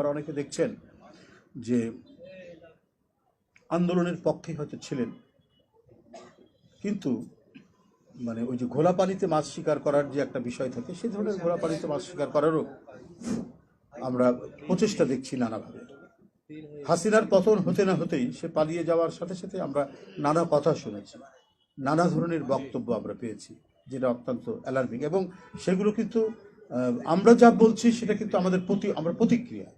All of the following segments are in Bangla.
আবার অনেকে দেখছেন যে আন্দোলনের পক্ষে হয়তো ছিলেন। কিন্তু মানে ওই যে ঘোলা পানিতে মাছ শিকার করার যে একটা বিষয় থাকে সেই ধরনের ঘোলা পানিতে মাছ শিকার করারও আমরা প্রচেষ্টা দেখছি নানাভাবে। হাসিনার পতন হতে না হতেই সে পালিয়ে যাওয়ার সাথে সাথে আমরা নানা কথা শুনেছি, নানা ধরনের বক্তব্য আমরা পেয়েছি, যেটা অত্যন্ত অ্যালার্মিং এবং সেগুলো কিন্তু আমরা যা বলছি সেটা কিন্তু আমাদের প্রতি, আমরা প্রতিক্রিয়া।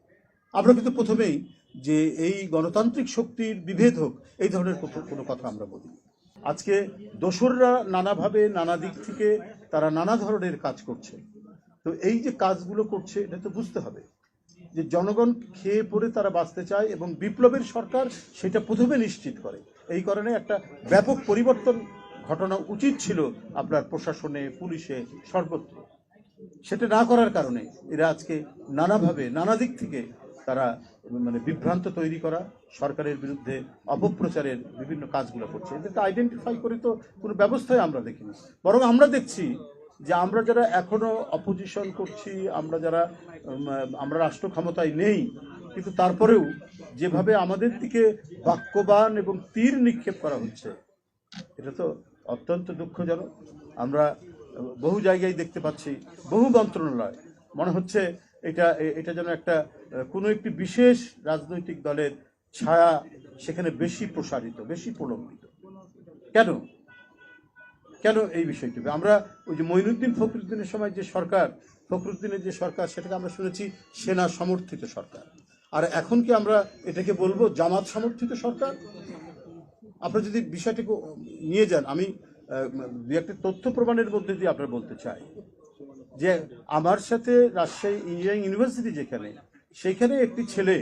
আমরা কিন্তু প্রথমেই যে এই গণতান্ত্রিক শক্তির বিভেদ হোক, এই ধরনের কোনো কথা আমরা বলি আজকে দোসররা নানাভাবে নানা দিক থেকে তারা নানা ধরনের কাজ করছে। তো এই যে কাজগুলো করছে, এটা তো বুঝতে হবে যে জনগণ খেয়ে পড়ে তারা বাঁচতে চায় এবং বিপ্লবের সরকার সেটা প্রথমে নিশ্চিত করে। এই কারণে একটা ব্যাপক পরিবর্তন ঘটনা উচিত ছিল আপনার প্রশাসনে, পুলিশে, সর্বত্র। সেটা না করার কারণে এরা আজকে নানাভাবে, নানা দিক থেকে তারা মানে বিভ্রান্ত তৈরি করা, সরকারের বিরুদ্ধে অপপ্রচারের বিভিন্ন কাজগুলো করছে। এদেরকে আইডেন্টিফাই করে তো কোনো ব্যবস্থাই আমরা দেখিনি। বরং আমরা দেখছি যে আমরা যারা এখনও অপোজিশন করছি, আমরা যারা আমরা রাষ্ট্র ক্ষমতায় নেই, কিন্তু তারপরেও যেভাবে আমাদের দিকে বাক্যবান এবং তীর নিক্ষেপ করা হচ্ছে, এটা তো অত্যন্ত দুঃখজনক। আমরা বহু জায়গায় দেখতে পাচ্ছি, বহু মন্ত্রণালয়, মনে হচ্ছে এটা এটা যেন একটা কোনো একটি বিশেষ রাজনৈতিক দলের ছায়া সেখানে বেশি প্রসারিত, বেশি প্রলম্বিত কেন? কেন এই বিষয়টি? আমরা ওই যে মঈনুদ্দিন ফখরুদ্দিনের সময় যে সরকার, ফখরুদ্দিনের যে সরকার, সেটাকে আমরা শুনেছি সেনা সমর্থিত সরকার। আর এখন কি আমরা এটাকে বলব জামাত সমর্থিত সরকার? আপনারা যদি বিষয়টিকে নিয়ে যান, আমি দু একটা তথ্য প্রমাণের মধ্যে দিয়ে আপনার বলতে চাই। যে আমার সাথে রাজশাহী ইঞ্জিনিয়ারিং ইউনিভার্সিটি যেখানে সেখানে একটি ছেলে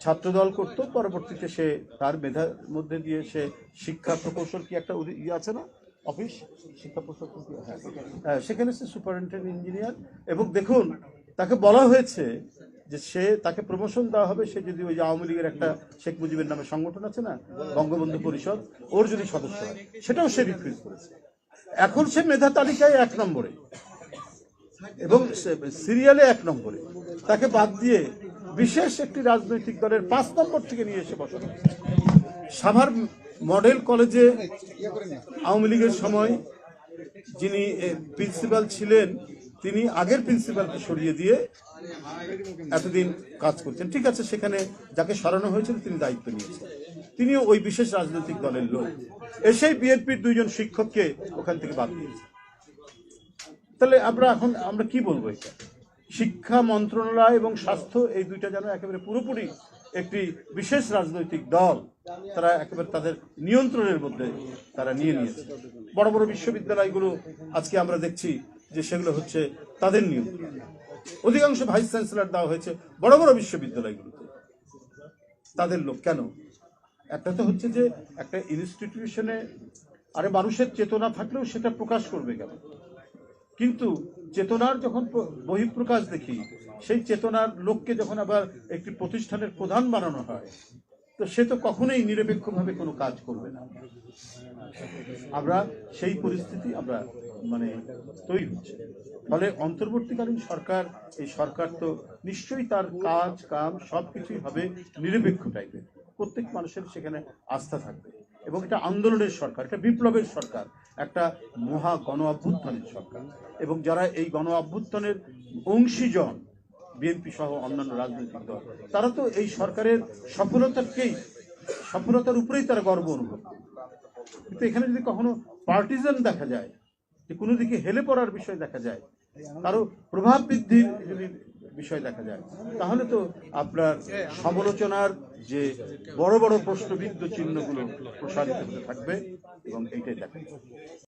ছাত্রদল করত পরবর্তীতে সে তার মেধার মধ্যে দিয়ে সে শিক্ষা প্রকৌশল কি একটা ইয়ে আছে না অফিস শিক্ষা প্রকৌশল কি? হ্যাঁ। হ্যাঁ, সেখানে সে সুপারিনটেন্ডেন্ট ইঞ্জিনিয়ার এবং দেখুন তাকে বলা হয়েছে যে সে তাকে প্রমোশন দেওয়া হবে সে যদি ওই আওয়ামী লীগের একটা শেখ মুজিবের নামে সংগঠন আছে না বঙ্গবন্ধু পরিষদ ওর যদি সদস্য হয় সেটাও সে রিফিউজ করেছে এখন সে মেধা তালিকায় এক নম্বরে এবং সিরিয়ালে এক নম্বরে। তাকে বাদ দিয়ে বিশেষ একটি রাজনৈতিক দলের পাঁচ নম্বর থেকে নিয়ে এসে বসানো সাভার মডেল কলেজে আওয়ামী লীগের সময় যিনি প্রিন্সিপাল ছিলেন, তিনি আগের প্রিন্সিপালকে সরিয়ে দিয়ে এতদিন কাজ করছেন। ঠিক আছে, সেখানে যাকে সরানো হয়েছিল তিনি দায়িত্ব নিয়েছেন। তিনিও ওই বিশেষ রাজনৈতিক দলের লোক। এসেই বিএনপির দুইজন শিক্ষককে ওখান থেকে বাদ দিয়েছে তাহলে আমরা এখন, আমরা কি বলব এটা? শিক্ষা মন্ত্রণালয় এবং স্বাস্থ্য এই দুইটা যেন একেবারে পুরোপুরি একটি বিশেষ রাজনৈতিক দল তারা একেবারে তাদের নিয়ন্ত্রণের মধ্যে তারা নিয়ে নিয়েছে। বড় বড় বিশ্ববিদ্যালয়গুলো আজকে আমরা দেখছি যে সেগুলো হচ্ছে তাদের নিয়ন্ত্রণ। অধিকাংশ ভাইস চ্যান্সেলর দেওয়া হয়েছে বড় বড় বিশ্ববিদ্যালয়গুলোতে। তাদের লোক কেন? একটা তো হচ্ছে যে একটা ইনস্টিটিউশনে আরে মানুষের চেতনা থাকলেও সেটা প্রকাশ করবে কেন? কিন্তু চেতনার যখন প্র- বহিঃপ্রকাশ দেখি, সেই চেতনার লোককে যখন আবার একটি প্রতিষ্ঠানের প্রধান বানানো হয়, তো সে তো কখনোই নিরপেক্ষভাবে কোনো কাজ করবে না। আমরা সেই পরিস্থিতি আমরা মানে তৈরি হচ্ছে। ফলে অন্তর্বর্তীকালীন সরকার, এই সরকার তো নিশ্চয়ই তার কাজ, কাম সব কিছুই হবে নিরপেক্ষ টাইপের প্রত্যেক মানুষের সেখানে আস্থা থাকবে। এবং এটা আন্দোলনের সরকার, এটা বিপ্লবের সরকার, একটা মহা গণ অভ্যুত্থানের সরকার। এবং যারা এই গণ অভ্যুত্থানের অংশীজন, বিএনপি সহ অন্যান্য রাজনৈতিক দল, তারা তো এই সরকারের সফলতাকেই, সফলতার উপরেই তারা গর্ব অনুভব কিন্তু এখানে যদি কখনো পার্টিজান দেখা যায়, যে কোনো দিকে হেলে পড়ার বিষয় দেখা যায় কারও প্রভাব বৃদ্ধির যদি বিষয় দেখা যায়। তাহলে তো আপনার সমালোচনার যে বড় বড় প্রশ্নবিদ্ধ চিহ্নগুলো প্রসারিত হতে থাকবে এবং এইটাই দেখা